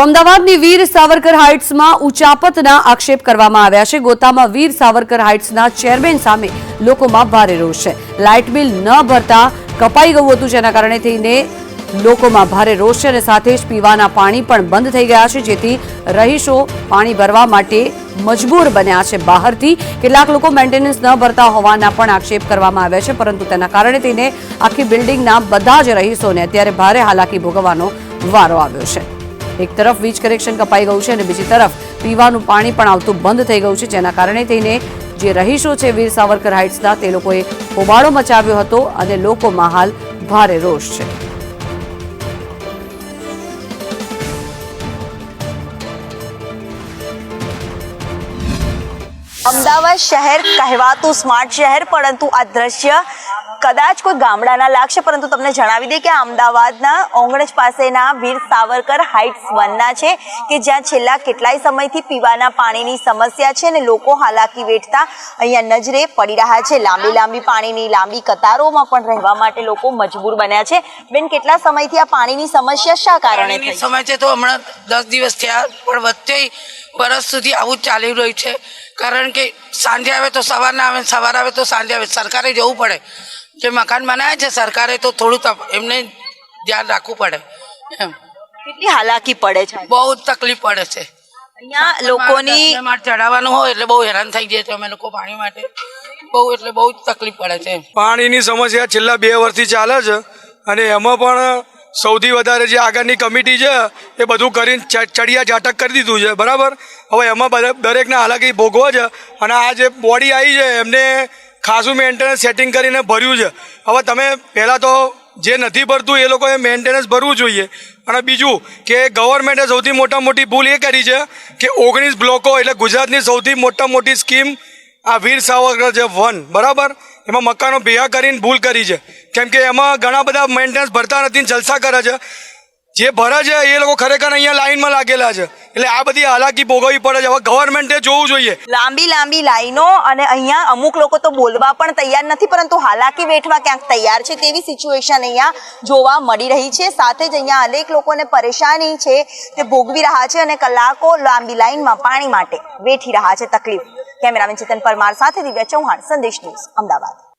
તો અમદાવાદની વીર સાવરકર હાઇટ્સમાં ઉચાપતના આક્ષેપ કરવામાં આવ્યા છે. ગોતામાં વીર સાવરકર હાઇટ્સના ચેરમેન સામે લોકોમાં ભારે રોષ છે. લાઇટ બિલ ન ભરતા કપાઈ ગયું હતું, જેના કારણે થઈને લોકોમાં ભારે રોષ છે અને સાથે જ પીવાના પાણી પણ બંધ થઈ ગયા છે. જેથી રહીશો પાણી ભરવા માટે મજબૂર બન્યા છે. બહારથી કેટલાક લોકો મેન્ટેનન્સ ન ભરતા હોવાના પણ આક્ષેપ કરવામાં આવ્યા છે, પરંતુ તેના કારણે થઈને આખી બિલ્ડિંગના બધા જ રહીશોને અત્યારે ભારે હાલાકી ભોગવવાનો વારો આવ્યો છે. એક તરફ વીજ કનેક્શન કપાઈ ગયું છે અને બીજી તરફ પીવાનું પાણી પણ આવતું બંધ થઈ ગયું છે, જેના કારણે થઈને જે રહીશો છે વીર સાવરકર હાઇટ્સના, તે લોકોએ હોબાળો મચાવ્યો હતો અને લોકોમાં હાલ ભારે રોષ છે. અમદાવાદ શહેર કહેવાતું સ્માર્ટ શહેર પરંતુ આ દ્રશ્ય કદાચ કોઈ ગામડાના લાગશે. પરંતુ તમને જણાવી દે કે અમદાવાદના ઓંગણજ પાસેના વીર સાવરકર હાઇટ્સ વનના છે કે જ્યાં છેલ્લા કેટલાય સમયથી પીવાના પાણીની સમસ્યા છે અને લોકો હાલાકી વેઠતા અહીંયા નજરે પડી રહ્યા છે. લાંબી લાંબી પાણીની લાંબી કતારોમાં પણ રહેવા માટે લોકો મજબૂર બન્યા છે. બેન કેટલા સમયથી આ પાણીની સમસ્યા શા કારણે છે તો હમણાં દસ દિવસ થયા પણ વચ્ચે વર્ષ સુધી આવું જ ચાલી રહ્યું છે. કારણ કે સાંજે આવે તો સવારના આવે સવાર આવે તો સાંજે આવે. સરકારે જવું પડે. જે મકાન બનાવ્યા છે સરકારે તો થોડું એમને ધ્યાન રાખવું પડે. એમ. કેટલી હાલાકી પડે છે? બહુ જ તકલીફ પડે છે. અહીંયા લોકોની દસમે ચડાવવાનું હોય એટલે બહુ હેરાન થઈ જાય છે. અમે લોકો પાણી માટે. બહુ એટલે બહુ જ તકલીફ પડે છે. પાણીની સમસ્યા છેલ્લા બે વર્ષથી ચાલે છે. અને એમાં પણ સૌથી વધારે જે આગળની કમિટી છે, એ બધું કરીને ચડિયા ઝાટક કરી દીધું છે. બરાબર? હવે એમાં દરેકને હાલાકી ભોગવો છે અને આ જે બોડી આવી છે, એમને ખાસું મેન્ટેનન્સ સેટિંગ કરીને ભર્યું છે. હવે તમે પહેલાં તો જે નથી ભરતું, એ લોકોએ મેન્ટેનન્સ ભરવું જોઈએ. અને બીજું કે ગવર્મેન્ટે સૌથી મોટા મોટી ભૂલ એ કરી છે કે ઓગણીસ બ્લોકો એટલે ગુજરાતની સૌથી મોટા મોટી સ્કીમ આ વીર સાવરકર છે વન, બરાબર? એમાં મકાનો ભેગા કરીને ભૂલ કરી છે. કેમ કે એમાં ઘણા બધા મેન્ટેનન્સ ભરતા નથી જલસા કરે છે. જે ભરે છે, એ લોકો ખરેખર અહીંયા લાઈનમાં લાગેલા છે. એટલે આ બધી હાલાકી ભોગવવી પડે છે. હવે ગવર્મેન્ટે જોવું જોઈએ. લાંબી લાંબી લાઈનો અને અહીંયા અમુક લોકો તો બોલવા પણ તૈયાર નથી, પરંતુ હાલાકી વેઠવા ક્યાંક તૈયાર છે તેવી સિચ્યુએશન અહીંયા જોવા મળી રહી છે. સાથે જ અહીંયા અનેક લોકોને પરેશાની છે તે ભોગવી રહ્યા છે અને કલાકો લાંબી લાઈનમાં પાણી માટે વેઠી રહ્યા છે તકલીફ. કેમેરામેન ચેતન પરમાર સાથે દિવ્યા ચૌહાણ સંદેશ ન્યૂઝ અમદાવાદ.